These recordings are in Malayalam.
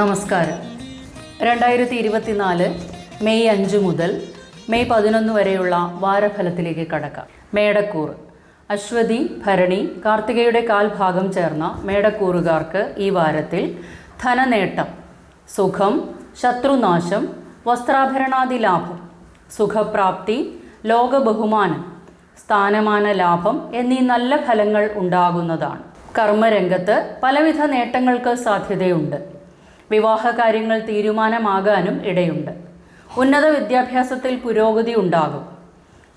നമസ്കാരം. രണ്ടായിരത്തി ഇരുപത്തിനാല് മെയ് അഞ്ച് മുതൽ മെയ് പതിനൊന്ന് വരെയുള്ള വാരഫലത്തിലേക്ക് കടക്കാം. മേടക്കൂർ. അശ്വതി ഭരണി കാർത്തികയുടെ കാൽഭാഗം ചേർന്ന മേടക്കൂറുകാർക്ക് ഈ വാരത്തിൽ ധനനേട്ടം സുഖം ശത്രുനാശം വസ്ത്രാഭരണാദി ലാഭം സുഖപ്രാപ്തി ലോകബഹുമാനം സ്ഥാനമാന ലാഭം എന്നീ നല്ല ഫലങ്ങൾ ഉണ്ടാകുന്നതാണ്. കർമ്മരംഗത്ത് പലവിധ നേട്ടങ്ങൾക്ക് സാധ്യതയുണ്ട്. വിവാഹ കാര്യങ്ങൾ തീരുമാനമാകാനും ഇടയുണ്ട്. ഉന്നത വിദ്യാഭ്യാസത്തിൽ പുരോഗതി ഉണ്ടാകും.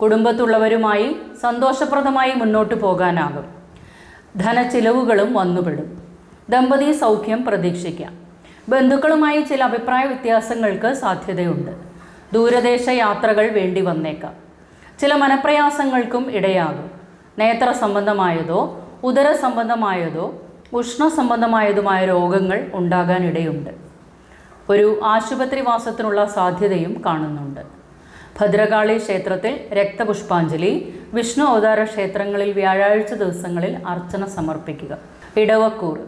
കുടുംബത്തുള്ളവരുമായി സന്തോഷപ്രദമായി മുന്നോട്ടു പോകാനാകും. ധനച്ചിലവുകളും വന്നുപെടും. ദമ്പതി സൗഖ്യം പ്രതീക്ഷിക്കാം. ബന്ധുക്കളുമായി ചില അഭിപ്രായ വ്യത്യാസങ്ങൾക്ക് സാധ്യതയുണ്ട്. ദൂരദേശ യാത്രകൾ വേണ്ടി വന്നേക്കാം. ചില മനപ്രയാസങ്ങൾക്കും ഇടയാകും. നേത്ര സംബന്ധമായതോ ഉദര സംബന്ധമായതോ ഉഷ്ണ സംബന്ധമായതുമായ രോഗങ്ങൾ ഉണ്ടാകാനിടയുണ്ട്. ഒരു ആശുപത്രിവാസത്തിനുള്ള സാധ്യതയും കാണുന്നുണ്ട്. ഭദ്രകാളി ക്ഷേത്രത്തിൽ രക്തപുഷ്പാഞ്ജലി വിഷ്ണു അവതാര ക്ഷേത്രങ്ങളിൽ വ്യാഴാഴ്ച ദിവസങ്ങളിൽ അർച്ചന സമർപ്പിക്കുക. ഇടവക്കൂർ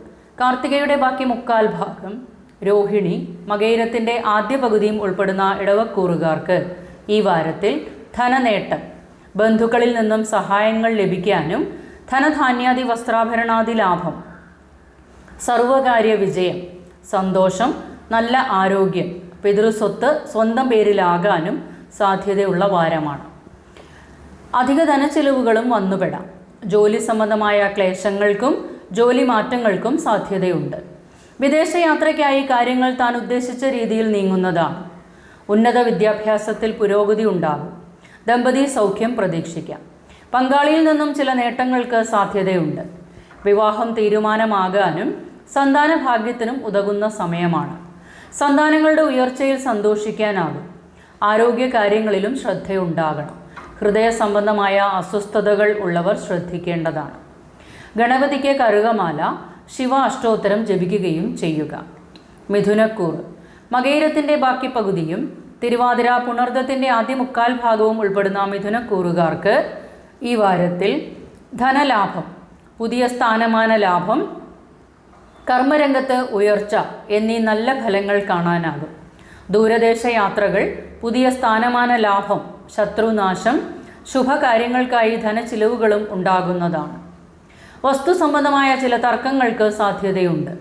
കാർത്തികയുടെ ബാക്കി മുക്കാൽ ഭാഗം രോഹിണി മകയിരത്തിന്റെ ആദ്യ പകുതിയും ഉൾപ്പെടുന്ന ഇടവക്കൂറുകാർക്ക് ഈ വാരത്തിൽ ധനനേട്ടം. ബന്ധുക്കളിൽ നിന്നും സഹായങ്ങൾ ലഭിക്കാനും ധനധാന്യാദി വസ്ത്രാഭരണാദി ലാഭം. സർവകാര്യ വിജയം സന്തോഷം നല്ല ആരോഗ്യം പിതൃസ്വത്ത് സ്വന്തം പേരിലാകാനും സാധ്യതയുള്ള വാരമാണ്. അധിക ധനച്ചെലവുകളും വന്നുപെടാം. ജോലി സംബന്ധമായ ക്ലേശങ്ങൾക്കും ജോലി മാറ്റങ്ങൾക്കും സാധ്യതയുണ്ട്. വിദേശയാത്രയ്ക്കായി കാര്യങ്ങൾ താൻ ഉദ്ദേശിച്ച രീതിയിൽ നീങ്ങുന്നതാണ്. ഉന്നത വിദ്യാഭ്യാസത്തിൽ പുരോഗതി ഉണ്ടാകും. ദമ്പതി സൗഖ്യം പ്രതീക്ഷിക്കാം. പങ്കാളിയിൽ നിന്നും ചില നേട്ടങ്ങൾക്ക് സാധ്യതയുണ്ട്. വിവാഹം തീരുമാനമാകാനും സന്താന ഭാഗ്യത്തിനും ഉതകുന്ന സമയമാണ്. സന്താനങ്ങളുടെ ഉയർച്ചയിൽ സന്തോഷിക്കാനാകും. ആരോഗ്യ കാര്യങ്ങളിലും ശ്രദ്ധയുണ്ടാകണം. ഹൃദയ സംബന്ധമായ അസ്വസ്ഥതകൾ ഉള്ളവർ ശ്രദ്ധിക്കേണ്ടതാണ്. ഗണപതിക്ക് കറുകമാല ശിവ അഷ്ടോത്തരം ജപിക്കുകയും ചെയ്യുക. മിഥുനക്കൂർ മകയിരത്തിന്റെ ബാക്കി പകുതിയും തിരുവാതിര പുണർദത്തിന്റെ ആദ്യ മുക്കാൽ ഭാഗവും ഉൾപ്പെടുന്ന മിഥുനക്കൂറുകാർക്ക് ഈ വാരത്തിൽ ധനലാഭം. പുതിയ സ്ഥാനമാന ലാഭം കർമ്മരംഗത്ത് ഉയർച്ച എന്നീ നല്ല ഫലങ്ങൾ കാണാനാകും. ദൂരദേശ യാത്രകൾ പുതിയ സ്ഥാനമാന ലാഭം ശത്രുനാശം ശുഭകാര്യങ്ങൾക്കായി ധനച്ചിലവുകളും ഉണ്ടാകുന്നതാണ്. വസ്തു സംബന്ധമായ ചില തർക്കങ്ങൾക്ക് സാധ്യതയുണ്ട്.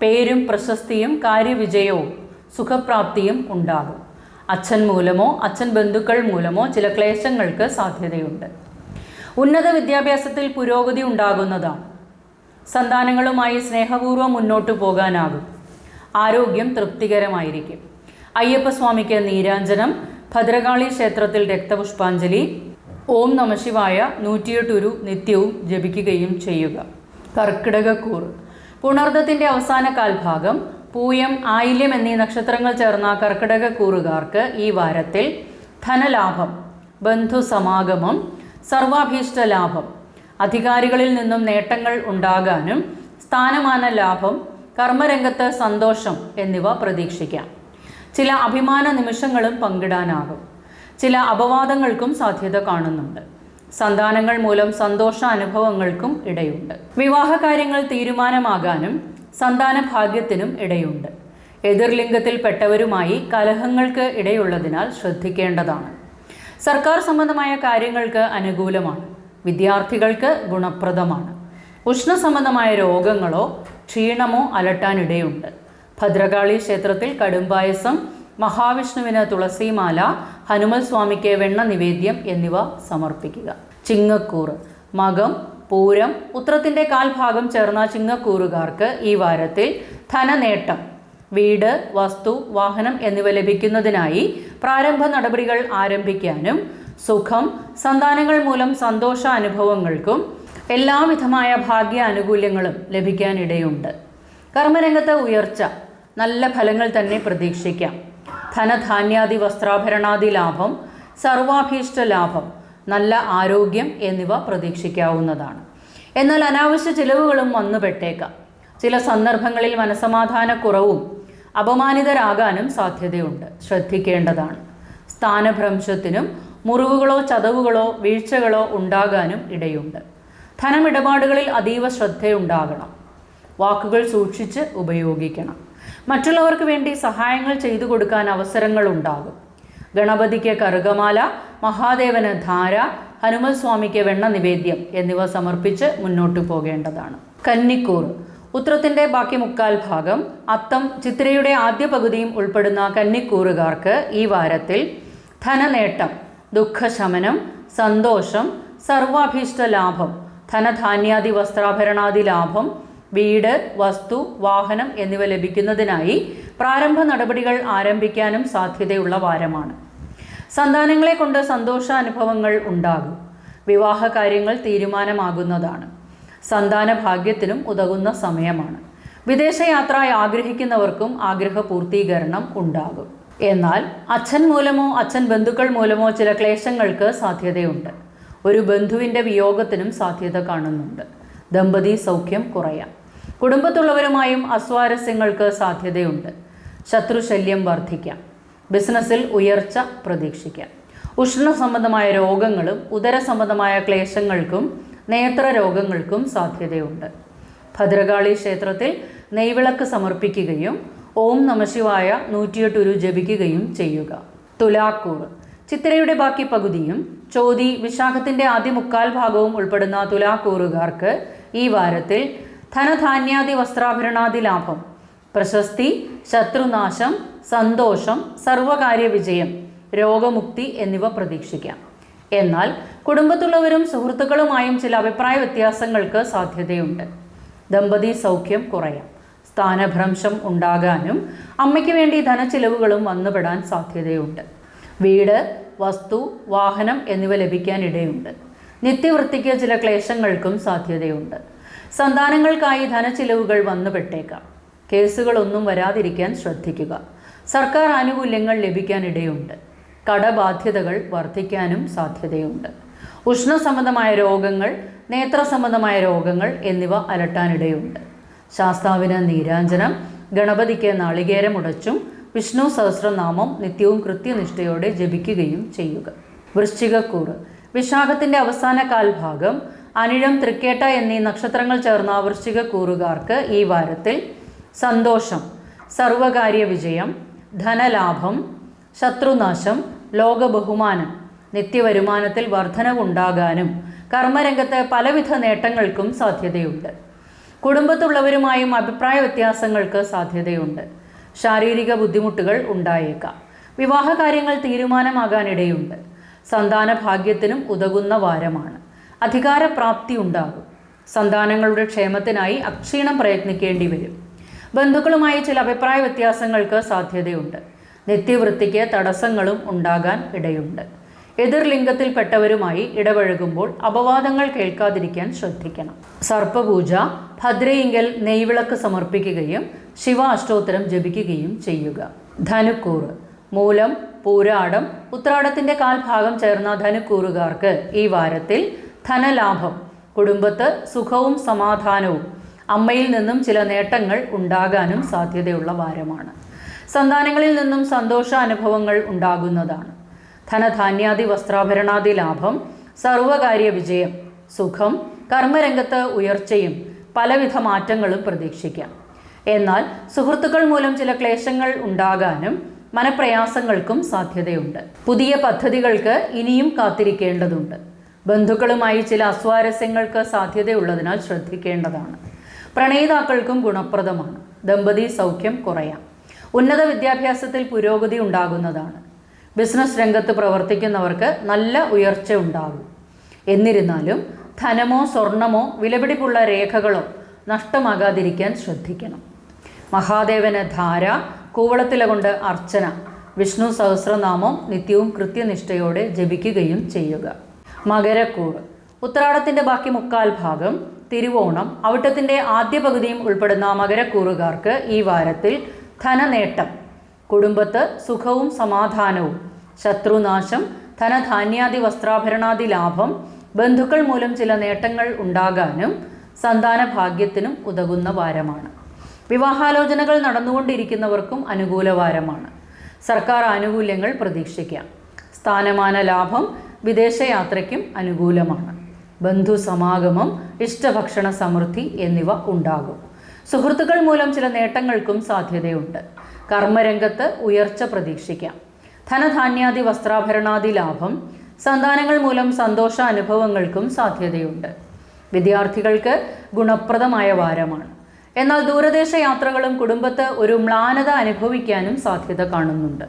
പേരും പ്രശസ്തിയും കാര്യവിജയവും സുഖപ്രാപ്തിയും ഉണ്ടാകും. അച്ഛൻ മൂലമോ അച്ഛൻ ബന്ധുക്കൾ മൂലമോ ചില ക്ലേശങ്ങൾക്ക് സാധ്യതയുണ്ട്. ഉന്നത വിദ്യാഭ്യാസത്തിൽ പുരോഗതി ഉണ്ടാകുന്നതാണ്. സന്താനങ്ങളുമായി സ്നേഹപൂർവം മുന്നോട്ടു പോകാനാകും. ആരോഗ്യം തൃപ്തികരമായിരിക്കും. അയ്യപ്പസ്വാമിക്ക് നീരാഞ്ജനം ഭദ്രകാളി ക്ഷേത്രത്തിൽ രക്തപുഷ്പാഞ്ജലി ഓം നമശിവായ നൂറ്റിയെട്ടുരു നിത്യവും ജപിക്കുകയും ചെയ്യുക. കർക്കിടകക്കൂർ. പുണർദത്തിന്റെ അവസാന കാൽഭാഗം പൂയം ആയില്യം എന്നീ നക്ഷത്രങ്ങൾ ചേർന്ന കർക്കിടകക്കൂറുകാർക്ക് ഈ വാരത്തിൽ ധനലാഭം ബന്ധുസമാഗമം സർവാഭീഷ്ട ലാഭം. അധികാരികളിൽ നിന്നും നേട്ടങ്ങൾ ഉണ്ടാകാനും സ്ഥാനമാന ലാഭം കർമ്മരംഗത്ത് സന്തോഷം എന്നിവ പ്രതീക്ഷിക്കാം. ചില അഭിമാന നിമിഷങ്ങളും പങ്കിടാനാകും. ചില അപവാദങ്ങൾക്കും സാധ്യത കാണുന്നുണ്ട്. സന്താനങ്ങൾ മൂലം സന്തോഷ അനുഭവങ്ങൾക്കും ഇടയുണ്ട്. വിവാഹ കാര്യങ്ങൾ തീരുമാനമാകാനും സന്താന ഭാഗ്യത്തിനും ഇടയുണ്ട്. എതിർലിംഗത്തിൽപ്പെട്ടവരുമായി കലഹങ്ങൾക്ക് ഇടയുള്ളതിനാൽ ശ്രദ്ധിക്കേണ്ടതാണ്. സർക്കാർ സംബന്ധമായ കാര്യങ്ങൾക്ക് അനുകൂലമാണ്. വിദ്യാർത്ഥികൾക്ക് ഗുണപ്രദമാണ്. ഉഷ്ണസംബന്ധമായ രോഗങ്ങളോ ക്ഷീണമോ അലട്ടാനിടയുണ്ട്. ഭദ്രകാളി ക്ഷേത്രത്തിൽ കടുംപായസം മഹാവിഷ്ണുവിന് തുളസിമാല ഹനുമൽ സ്വാമിക്ക് വെണ്ണ നിവേദ്യം എന്നിവ സമർപ്പിക്കുക. ചിങ്ങക്കൂറ് മകം പൂരം ഉത്രത്തിന്റെ കാൽഭാഗം ചേർന്ന ചിങ്ങക്കൂറുകാർക്ക് ഈ വാരത്തിൽ ധനനേട്ടം വീട് വസ്തു വാഹനം എന്നിവ ലഭിക്കുന്നതിനായി പ്രാരംഭ നടപടികൾ ആരംഭിക്കാനും സുഖം സന്താനങ്ങൾ മൂലം സന്തോഷ അനുഭവങ്ങൾക്കും എല്ലാവിധമായ ഭാഗ്യ ആനുകൂല്യങ്ങളും ലഭിക്കാനിടയുണ്ട്. കർമ്മരംഗത്ത് ഉയർച്ച നല്ല ഫലങ്ങൾ തന്നെ പ്രതീക്ഷിക്കാം. ധനധാന്യാദി വസ്ത്രാഭരണാദി ലാഭം സർവാഭീഷ്ട ലാഭം നല്ല ആരോഗ്യം എന്നിവ പ്രതീക്ഷിക്കാവുന്നതാണ്. എന്നാൽ അനാവശ്യ ചിലവുകളും വന്നുപെട്ടേക്കാം. ചില സന്ദർഭങ്ങളിൽ മനസമാധാനക്കുറവും അപമാനിതരാകാനും സാധ്യതയുണ്ട്. ശ്രദ്ധിക്കേണ്ടതാണ്. സ്ഥാനഭ്രംശത്തിനും മുറിവുകളോ ചതവുകളോ വീഴ്ചകളോ ഉണ്ടാകാനും ഇടയുണ്ട്. ധനമിടപാടുകളിൽ അതീവ ശ്രദ്ധയുണ്ടാകണം. വാക്കുകൾ സൂക്ഷിച്ച് ഉപയോഗിക്കണം. മറ്റുള്ളവർക്ക് വേണ്ടി സഹായങ്ങൾ ചെയ്തു കൊടുക്കാൻ അവസരങ്ങൾ ഉണ്ടാകും ഗണപതിക്ക് കറുകമാല മഹാദേവന് ധാര ഹനുമൽ സ്വാമിക്ക് വെണ്ണ നിവേദ്യം എന്നിവ സമർപ്പിച്ച് മുന്നോട്ടു പോകേണ്ടതാണ്. കന്നിക്കൂർ ഉത്രത്തിന്റെ ബാക്കി മുക്കാൽ ഭാഗം അത്തം ചിത്രയുടെ ആദ്യ പകുതിയും ഉൾപ്പെടുന്ന കന്നിക്കൂറുകാർക്ക് ഈ വാരത്തിൽ ധനനേട്ടം ദുഃഖശമനം സന്തോഷം സർവാഭീഷ്ട ലാഭം ധനധാന്യാദി വസ്ത്രാഭരണാദി ലാഭം വീട് വസ്തു വാഹനം എന്നിവ ലഭിക്കുന്നതിനായി പ്രാരംഭ നടപടികൾ ആരംഭിക്കാനും സാധ്യതയുള്ള വാരമാണ്. സന്താനങ്ങളെ കൊണ്ട് സന്തോഷാനുഭവങ്ങൾ ഉണ്ടാകും. വിവാഹ കാര്യങ്ങൾ തീരുമാനമാകുന്നതാണ്. സന്താന ഭാഗ്യത്തിനും ഉതകുന്ന സമയമാണ്. വിദേശയാത്ര ആഗ്രഹിക്കുന്നവർക്കും ആഗ്രഹ പൂർത്തീകരണം ഉണ്ടാകും. എന്നാൽ അച്ഛൻ മൂലമോ അച്ഛൻ ബന്ധുക്കൾ മൂലമോ ചില ക്ലേശങ്ങൾക്ക് സാധ്യതയുണ്ട്. ഒരു ബന്ധുവിന്റെ വിയോഗത്തിനും സാധ്യത കാണുന്നുണ്ട്. ദമ്പതി സൗഖ്യം കുറയാം. കുടുംബത്തുള്ളവരുമായും അസ്വാരസ്യങ്ങൾക്ക് സാധ്യതയുണ്ട്. ശത്രുശല്യം വർദ്ധിക്കാം. ബിസിനസ്സിൽ ഉയർച്ച പ്രതീക്ഷിക്കാം. ഉഷ്ണ സംബന്ധമായ രോഗങ്ങളും ഉദര സംബന്ധമായ ക്ലേശങ്ങൾക്കും നേത്ര രോഗങ്ങൾക്കും സാധ്യതയുണ്ട്. ഭദ്രകാളി ക്ഷേത്രത്തിൽ നെയ്വിളക്ക് സമർപ്പിക്കുകയും ഓം നമശിവായ നൂറ്റിയെട്ട് ഉരു ജപിക്കുകയും ചെയ്യുക. തുലാക്കൂർ ചിത്രയുടെ ബാക്കി പകുതിയും ചോതി വിശാഖത്തിന്റെ ആദ്യ മുക്കാൽ ഭാഗവും ഉൾപ്പെടുന്ന തുലാക്കൂറുകാർക്ക് ഈ വാരത്തിൽ ധനധാന്യാദി വസ്ത്രാഭരണാദി ലാഭം പ്രശസ്തി ശത്രുനാശം സന്തോഷം സർവകാര്യ വിജയം രോഗമുക്തി എന്നിവ പ്രതീക്ഷിക്കാം. എന്നാൽ കുടുംബത്തുള്ളവരും സുഹൃത്തുക്കളുമായും ചില അഭിപ്രായ വ്യത്യാസങ്ങൾക്ക് സാധ്യതയുണ്ട്. ദമ്പതി സൗഖ്യം കുറയാം. സ്ഥാനഭ്രംശം ഉണ്ടാകാനും അമ്മയ്ക്ക് വേണ്ടി ധനച്ചിലവുകളും വന്നുപെടാൻ സാധ്യതയുണ്ട്. വീട് വസ്തു വാഹനം എന്നിവ ലഭിക്കാനിടയുണ്ട്. നിത്യവൃത്തിക്ക് ചില ക്ലേശങ്ങൾക്കും സാധ്യതയുണ്ട്. സന്താനങ്ങൾക്കായി ധനച്ചിലവുകൾ വന്നുപെട്ടേക്കാം. കേസുകളൊന്നും വരാതിരിക്കാൻ ശ്രദ്ധിക്കുക. സർക്കാർ ആനുകൂല്യങ്ങൾ ലഭിക്കാൻ ഇടയുണ്ട് കടബാധ്യതകൾ വർദ്ധിക്കാനും സാധ്യതയുണ്ട്. ഉഷ്ണസംബന്ധമായ രോഗങ്ങൾ നേത്ര സംബന്ധമായ രോഗങ്ങൾ എന്നിവ അലട്ടാനിടയുണ്ട്. ശാസ്താവിന് നീരാഞ്ജനം ഗണപതിക്ക് നാളികേരമുടച്ചും വിഷ്ണു സഹസ്രനാമം നിത്യവും കൃത്യനിഷ്ഠയോടെ ജപിക്കുകയും ചെയ്യുക. വൃശ്ചികക്കൂറ്. വിശാഖത്തിന്റെ അവസാന കാൽഭാഗം അനിഴം തൃക്കേട്ട എന്നീ നക്ഷത്രങ്ങൾ ചേർന്ന വൃശ്ചികക്കൂറുകാർക്ക് ഈ വാരത്തിൽ സന്തോഷം സർവകാര്യ വിജയം ധനലാഭം ശത്രുനാശം ലോകബഹുമാനം നിത്യവരുമാനത്തിൽ വർധനവുണ്ടാകാനും കർമ്മരംഗത്ത് പലവിധ നേട്ടങ്ങൾക്കും സാധ്യതയുണ്ട്. കുടുംബത്തുള്ളവരുമായും അഭിപ്രായ വ്യത്യാസങ്ങൾക്ക് സാധ്യതയുണ്ട്. ശാരീരിക ബുദ്ധിമുട്ടുകൾ ഉണ്ടായേക്കാം. വിവാഹ കാര്യങ്ങൾ തീരുമാനമാകാനിടയുണ്ട്. സന്താന ഭാഗ്യത്തിനും ഉതകുന്ന വാരമാണ്. അധികാരപ്രാപ്തി ഉണ്ടാകും. സന്താനങ്ങളുടെ ക്ഷേമത്തിനായി അക്ഷീണം പ്രയത്നിക്കേണ്ടി വരും ബന്ധുക്കളുമായി ചില അഭിപ്രായ വ്യത്യാസങ്ങൾക്ക് സാധ്യതയുണ്ട്. നിത്യവൃത്തിക്ക് തടസ്സങ്ങളും ഉണ്ടാകാൻ ഇടയുണ്ട്. എതിർലിംഗത്തിൽപ്പെട്ടവരുമായി ഇടപഴകുമ്പോൾ അപവാദങ്ങൾ കേൾക്കാതിരിക്കാൻ ശ്രദ്ധിക്കണം. സർപ്പപൂജ ഭദ്രയിങ്കൽ നെയ്വിളക്ക് സമർപ്പിക്കുകയും ശിവ അഷ്ടോത്തരം ജപിക്കുകയും ചെയ്യുക. ധനുക്കൂറ്. മൂലം പൂരാടം ഉത്രാടത്തിന്റെ കാൽഭാഗം ചേർന്ന ധനുക്കൂറുകാർക്ക് ഈ വാരത്തിൽ ധനലാഭം കുടുംബത്ത് സുഖവും സമാധാനവും അമ്മയിൽ നിന്നും ചില നേട്ടങ്ങൾ ഉണ്ടാകാനും സാധ്യതയുള്ള വാരമാണ്. സന്താനങ്ങളിൽ നിന്നും സന്തോഷ അനുഭവങ്ങൾ ഉണ്ടാകുന്നതാണ്. ധനധാന്യാദി വസ്ത്രാഭരണാദി ലാഭം സർവകാര്യ വിജയം സുഖം കർമ്മരംഗത്ത് ഉയർച്ചയും പലവിധ മാറ്റങ്ങളും പ്രതീക്ഷിക്കാം. എന്നാൽ സുഹൃത്തുക്കൾ മൂലം ചില ക്ലേശങ്ങൾ ഉണ്ടാകാനും മനപ്രയാസങ്ങൾക്കും സാധ്യതയുണ്ട്. പുതിയ പദ്ധതികൾക്ക് ഇനിയും കാത്തിരിക്കേണ്ടതുണ്ട്. ബന്ധുക്കളുമായി ചില അസ്വാരസ്യങ്ങൾക്ക് സാധ്യതയുള്ളതിനാൽ ശ്രദ്ധിക്കേണ്ടതാണ്. പ്രണയിതാക്കൾക്കും ഗുണപ്രദമാണ്. ദമ്പതി സൗഖ്യം കുറയാം. ഉന്നത വിദ്യാഭ്യാസത്തിൽ പുരോഗതി ഉണ്ടാകുന്നതാണ്. ബിസിനസ് രംഗത്ത് പ്രവർത്തിക്കുന്നവർക്ക് നല്ല ഉയർച്ച ഉണ്ടാകും. എന്നിരുന്നാലും ധനമോ സ്വർണമോ വിലപിടിപ്പുള്ള രേഖകളോ നഷ്ടമാകാതിരിക്കാൻ ശ്രദ്ധിക്കണം. മഹാദേവന് ധാര കൂവളത്തില കൊണ്ട് അർച്ചന വിഷ്ണു സഹസ്രനാമം നിത്യവും കൃത്യനിഷ്ഠയോടെ ജപിക്കുകയും ചെയ്യുക. മകരക്കൂറ് ഉത്രാടത്തിന്റെ ബാക്കി മുക്കാൽ ഭാഗം തിരുവോണം അവിട്ടത്തിന്റെ ആദ്യ പകുതിയും ഉൾപ്പെടുന്ന മകരക്കൂറുകാർക്ക് ഈ വാരത്തിൽ ധനനേട്ടം. കുടുംബത്ത് സുഖവും സമാധാനവും. ശത്രുനാശം ധനധാന്യാദി വസ്ത്രാഭരണാദി ലാഭം ബന്ധുക്കൾ മൂലം ചില നേട്ടങ്ങൾ ഉണ്ടാകാനും സന്താന ഭാഗ്യത്തിനും ഉതകുന്ന വാരമാണ്. വിവാഹാലോചനകൾ നടന്നുകൊണ്ടിരിക്കുന്നവർക്കും അനുകൂല വാരമാണ്. സർക്കാർ ആനുകൂല്യങ്ങൾ പ്രതീക്ഷിക്കാം സ്ഥാനമാന ലാഭം വിദേശയാത്രയ്ക്കും അനുകൂലമാണ്. ബന്ധുസമാഗമം ഇഷ്ടഭക്ഷണ സമൃദ്ധി എന്നിവ ഉണ്ടാകും. സുഹൃത്തുക്കൾ മൂലം ചില നേട്ടങ്ങൾക്കും സാധ്യതയുണ്ട്. കർമ്മരംഗത്ത് ഉയർച്ച പ്രതീക്ഷിക്കാം. ധനധാന്യാദി വസ്ത്രാഭരണാദി ലാഭം സന്താനങ്ങൾ മൂലം സന്തോഷ അനുഭവങ്ങൾക്കും സാധ്യതയുണ്ട്. വിദ്യാർത്ഥികൾക്ക് ഗുണപ്രദമായ വാരമാണ്. എന്നാൽ ദൂരദേശ യാത്രകളും കുടുംബത്ത് ഒരു മ്ലാനത അനുഭവിക്കാനും സാധ്യത കാണുന്നുണ്ട്.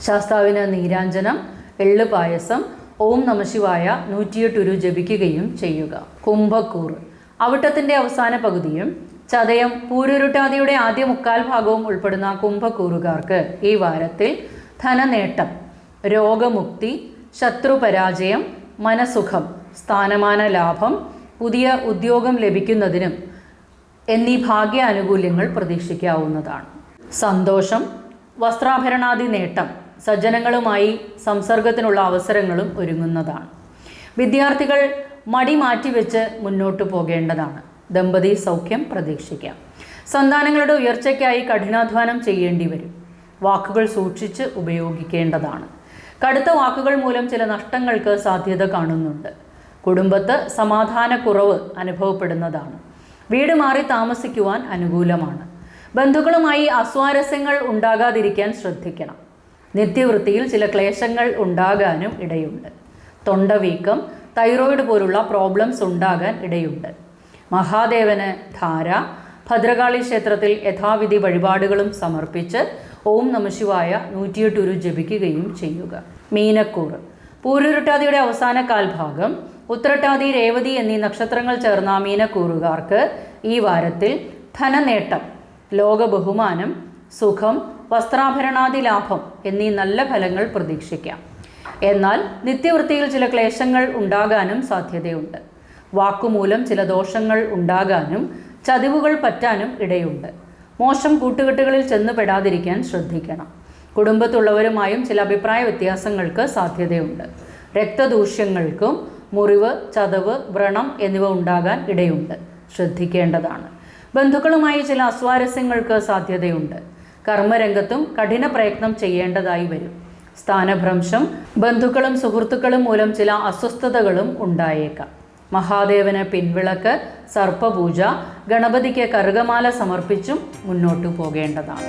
ശാസ്താവിന് നീരാഞ്ജനം എള്ള് പായസം ഓം നമശിവായ നൂറ്റിയെട്ടുരു ജപിക്കുകയും ചെയ്യുക. കുംഭക്കൂർ അവിട്ടത്തിന്റെ അവസാന പകുതിയും ചതയം പൂരുരുട്ടാതിയുടെ ആദ്യ മുക്കാൽ ഭാഗവും ഉൾപ്പെടുന്ന കുംഭക്കൂറുകാർക്ക് ഈ വാരത്തിൽ ധനനേട്ടം രോഗമുക്തി ശത്രുപരാജയം മനസുഖം സ്ഥാനമാന ലാഭം പുതിയ ഉദ്യോഗം ലഭിക്കുന്നതിനും എന്നീ ഭാഗ്യാനുകൂല്യങ്ങൾ പ്രതീക്ഷിക്കാവുന്നതാണ്. സന്തോഷം വസ്ത്രാഭരണാദി നേട്ടം സജ്ജനങ്ങളുമായി സംസർഗത്തിനുള്ള അവസരങ്ങളും ഒരുങ്ങുന്നതാണ്. വിദ്യാർത്ഥികൾ മടി മാറ്റിവെച്ച് മുന്നോട്ട് പോകേണ്ടതാണ്. ദമ്പതി സൗഖ്യം പ്രതീക്ഷിക്കാം. സന്താനങ്ങളുടെ ഉയർച്ചയ്ക്കായി കഠിനാധ്വാനം ചെയ്യേണ്ടി വരും. വാക്കുകൾ സൂക്ഷിച്ച് ഉപയോഗിക്കേണ്ടതാണ്. കടുത്ത വാക്കുകൾ മൂലം ചില നഷ്ടങ്ങൾക്ക് സാധ്യത കാണുന്നുണ്ട്. കുടുംബത്ത് സമാധാനക്കുറവ് അനുഭവപ്പെടുന്നതാണ്. വീട് മാറി താമസിക്കുവാൻ അനുകൂലമാണ്. ബന്ധുക്കളുമായി അസ്വാരസ്യങ്ങൾ ഉണ്ടാകാതിരിക്കാൻ ശ്രദ്ധിക്കണം. നിത്യവൃത്തിയിൽ ചില ക്ലേശങ്ങൾ ഉണ്ടാകാനും ഇടയുണ്ട്. തൊണ്ടവീക്കം തൈറോയിഡ് പോലുള്ള പ്രോബ്ലംസ് ഉണ്ടാകാൻ ഇടയുണ്ട്. മഹാദേവന് ധാര ഭദ്രകാളി ക്ഷേത്രത്തിൽ യഥാവിധി വഴിപാടുകളും സമർപ്പിച്ച് ഓം നമശിവായ നൂറ്റിയെട്ടുരു ജപിക്കുകയും ചെയ്യുക. മീനക്കൂറ് പൂരുരുട്ടാതിയുടെ അവസാന കാൽഭാഗം ഉത്രട്ടാതി രേവതി എന്നീ നക്ഷത്രങ്ങൾ ചേർന്ന മീനക്കൂറുകാർക്ക് ഈ വാരത്തിൽ ധനനേട്ടം ലോക ബഹുമാനം സുഖം വസ്ത്രാഭരണാദി ലാഭം എന്നീ നല്ല ഫലങ്ങൾ പ്രതീക്ഷിക്കാം. എന്നാൽ നിത്യവൃത്തിയിൽ ചില ക്ലേശങ്ങൾ ഉണ്ടാകാനും സാധ്യതയുണ്ട്. വാക്കുമൂലം ചില ദോഷങ്ങൾ ഉണ്ടാകാനും ചതിവുകൾ പറ്റാനും ഇടയുണ്ട്. മോശം കൂട്ടുകെട്ടുകളിൽ ചെന്ന് പെടാതിരിക്കാൻ ശ്രദ്ധിക്കണം. കുടുംബത്തുള്ളവരുമായും ചില അഭിപ്രായ വ്യത്യാസങ്ങൾക്ക് സാധ്യതയുണ്ട്. രക്തദൂഷ്യങ്ങൾക്കും മുറിവ് ചതവ് വ്രണം എന്നിവ ഉണ്ടാകാൻ ഇടയുണ്ട്. ശ്രദ്ധിക്കേണ്ടതാണ്. ബന്ധുക്കളുമായി ചില അസ്വാരസ്യങ്ങൾക്ക് സാധ്യതയുണ്ട്. കർമ്മരംഗത്തും കഠിന പ്രയത്നം ചെയ്യേണ്ടതായി വരും. സ്ഥാനഭ്രംശം ബന്ധുക്കളും സുഹൃത്തുക്കളും മൂലം ചില അസ്വസ്ഥതകളും ഉണ്ടായേക്കാം. മഹാദേവന് പിൻവിളക്ക് സർപ്പപൂജ ഗണപതിക്ക് കറുകമാല സമർപ്പിച്ചും മുന്നോട്ടു പോകേണ്ടതാണ്.